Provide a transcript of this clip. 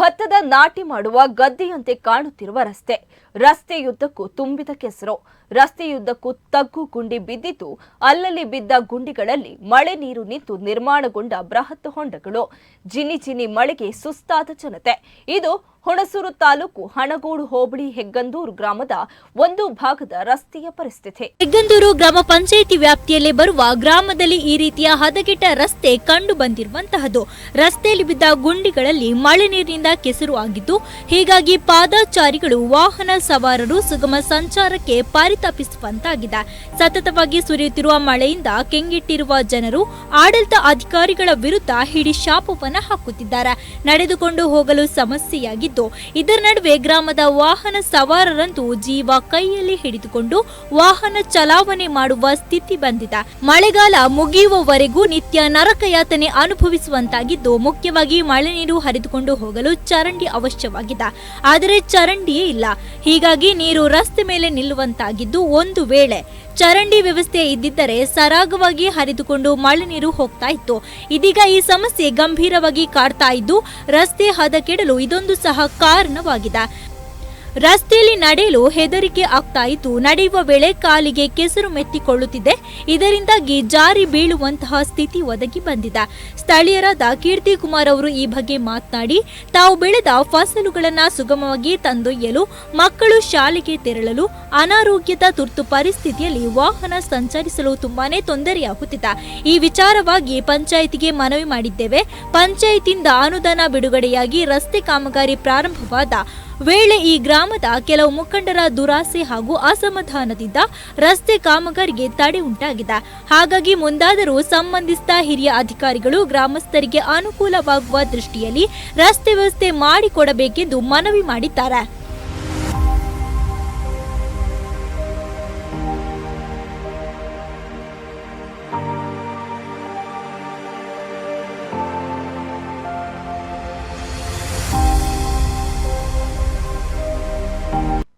ಭತ್ತದ ನಾಟಿ ಮಾಡುವ ಗದ್ದೆಯಂತೆ ಕಾಣುತ್ತಿರುವ ರಸ್ತೆ. ರಸ್ತೆಯುದ್ದಕ್ಕೂ ತುಂಬಿದ ಕೆಸರು. ರಸ್ತೆಯುದ್ದಕ್ಕೂ ತಗ್ಗು ಗುಂಡಿ ಬಿದ್ದಿದ್ದು, ಅಲ್ಲಲ್ಲಿ ಬಿದ್ದ ಗುಂಡಿಗಳಲ್ಲಿ ಮಳೆ ನೀರು ನಿಂತು ನಿರ್ಮಾಣಗೊಂಡ ಬೃಹತ್ ಹೊಂಡಗಳು. ಜಿನಿ ಜಿನಿ ಮಳೆಗೆ ಸುಸ್ತಾದ ಜನತೆ. ಇದು ಹುಣಸೂರು ತಾಲೂಕು ಹಣಗೋಡು ಹೋಬಳಿ ಹೆಗ್ಗಂದೂರು ಗ್ರಾಮದ ಒಂದು ಭಾಗದ ರಸ್ತೆಯ ಪರಿಸ್ಥಿತಿ. ಹೆಗ್ಗಂದೂರು ಗ್ರಾಮ ಪಂಚಾಯಿತಿ ವ್ಯಾಪ್ತಿಯಲ್ಲಿ ಬರುವ ಗ್ರಾಮದಲ್ಲಿ ಈ ರೀತಿಯ ಹದಗೆಟ್ಟ ರಸ್ತೆ ಕಂಡು ಬಂದಿರುವಂತಹದ್ದು. ರಸ್ತೆಯಲ್ಲಿ ಬಿದ್ದ ಗುಂಡಿಗಳಲ್ಲಿ ಮಳೆ ನೀರಿನಿಂದ ಕೆಸರು ಆಗಿದ್ದು, ಹೀಗಾಗಿ ಪಾದಾಚಾರಿಗಳು, ವಾಹನ ಸವಾರರು ಸುಗಮ ಸಂಚಾರಕ್ಕೆ ಪರಿತಾಪಿಸುವಂತಾಗಿದೆ. ಸತತವಾಗಿ ಸುರಿಯುತ್ತಿರುವ ಮಳೆಯಿಂದ ಕೆಂಗೆಟ್ಟಿರುವ ಜನರು, ಆಡಳಿತ ಅಧಿಕಾರಿಗಳ ವಿರುದ್ಧ ಹಿಡಿ ಶಾಪವನ್ನು ಹಾಕುತ್ತಿದ್ದಾರೆ. ನಡೆದುಕೊಂಡು ಹೋಗಲು ಸಮಸ್ಯೆಯಾಗಿದ್ದು ಇದರ ನಡುವೆ ಗ್ರಾಮದ ವಾಹನ ಸವಾರರಂತೂ ಜೀವ ಕೈಯಲ್ಲಿ ಹಿಡಿದುಕೊಂಡು ವಾಹನ ಚಲಾವಣೆ ಮಾಡುವ ಸ್ಥಿತಿ ಬಂದಿದೆ. ಮಳೆಗಾಲ ಮುಗಿಯುವವರೆಗೂ ನಿತ್ಯ ನರಕಯಾತನೆ ಅನುಭವಿಸುವಂತಾಗಿದ್ದು, ಮುಖ್ಯವಾಗಿ ಮಳೆ ನೀರು ಹರಿದುಕೊಂಡು ಹೋಗಲು ಚರಂಡಿ ಅವಶ್ಯವಾಗಿದೆ. ಆದರೆ ಚರಂಡಿಯೇ ಇಲ್ಲ. ಹೀಗಾಗಿ ನೀರು ರಸ್ತೆ ಮೇಲೆ ನಿಲ್ಲುವಂತಾಗಿದ್ದು, ಒಂದು ವೇಳೆ ಚರಂಡಿ ವ್ಯವಸ್ಥೆ ಇದ್ದಿದ್ದರೆ ಸರಾಗವಾಗಿ ಹರಿದುಕೊಂಡು ಮಳೆ ನೀರು ಹೋಗ್ತಾ ಇತ್ತು. ಇದೀಗ ಈ ಸಮಸ್ಯೆ ಗಂಭೀರವಾಗಿ ಕಾಡ್ತಾ ಇದ್ದು, ರಸ್ತೆ ಹದಕೆಡಲು ಇದೊಂದು ಸಹ ಕಾರಣವಾಗಿದೆ. ರಸ್ತೆಯಲ್ಲಿ ನಡೆಯಲು ಹೆದರಿಕೆ ಆಗ್ತಾ ಇತ್ತು ನಡೆಯುವ ವೇಳೆ ಕಾಲಿಗೆ ಕೆಸರು ಮೆತ್ತಿಕೊಳ್ಳುತ್ತಿದೆ. ಇದರಿಂದಾಗಿ ಜಾರಿ ಬೀಳುವಂತಹ ಸ್ಥಿತಿ ಒದಗಿ ಬಂದಿದೆ. ಸ್ಥಳೀಯರಾದ ಕೀರ್ತಿ ಕುಮಾರ್ ಅವರು ಈ ಬಗ್ಗೆ ಮಾತನಾಡಿ, ತಾವು ಬೆಳೆದ ಫಸಲುಗಳನ್ನ ಸುಗಮವಾಗಿ ತಂದೊಯ್ಯಲು, ಮಕ್ಕಳು ಶಾಲೆಗೆ ತೆರಳಲು, ಅನಾರೋಗ್ಯದ ತುರ್ತು ಪರಿಸ್ಥಿತಿಯಲ್ಲಿ ವಾಹನ ಸಂಚರಿಸಲು ತುಂಬಾನೇ ತೊಂದರೆಯಾಗುತ್ತಿದೆ. ಈ ವಿಚಾರವಾಗಿ ಪಂಚಾಯಿತಿಗೆ ಮನವಿ ಮಾಡಿದ್ದೇವೆ. ಪಂಚಾಯಿತಿಯಿಂದ ಅನುದಾನ ಬಿಡುಗಡೆಯಾಗಿ ರಸ್ತೆ ಕಾಮಗಾರಿ ಪ್ರಾರಂಭವಾದ ವೇಳೆ ಈ ಗ್ರಾಮದ ಕೆಲವು ಮುಖಂಡರ ದುರಾಸೆ ಹಾಗೂ ಅಸಮಾಧಾನದಿಂದ ರಸ್ತೆ ಕಾಮಗಾರಿಗೆ ತಡೆ ಉಂಟಾಗಿದೆ. ಹಾಗಾಗಿ ಮುಂದಾದರೂ ಸಂಬಂಧಿಸಿದ ಹಿರಿಯ ಅಧಿಕಾರಿಗಳು ಗ್ರಾಮಸ್ಥರಿಗೆ ಅನುಕೂಲವಾಗುವ ದೃಷ್ಟಿಯಲ್ಲಿ ರಸ್ತೆ ವ್ಯವಸ್ಥೆ ಮಾಡಿಕೊಡಬೇಕೆಂದು ಮನವಿ ಮಾಡಿದ್ದಾರೆ.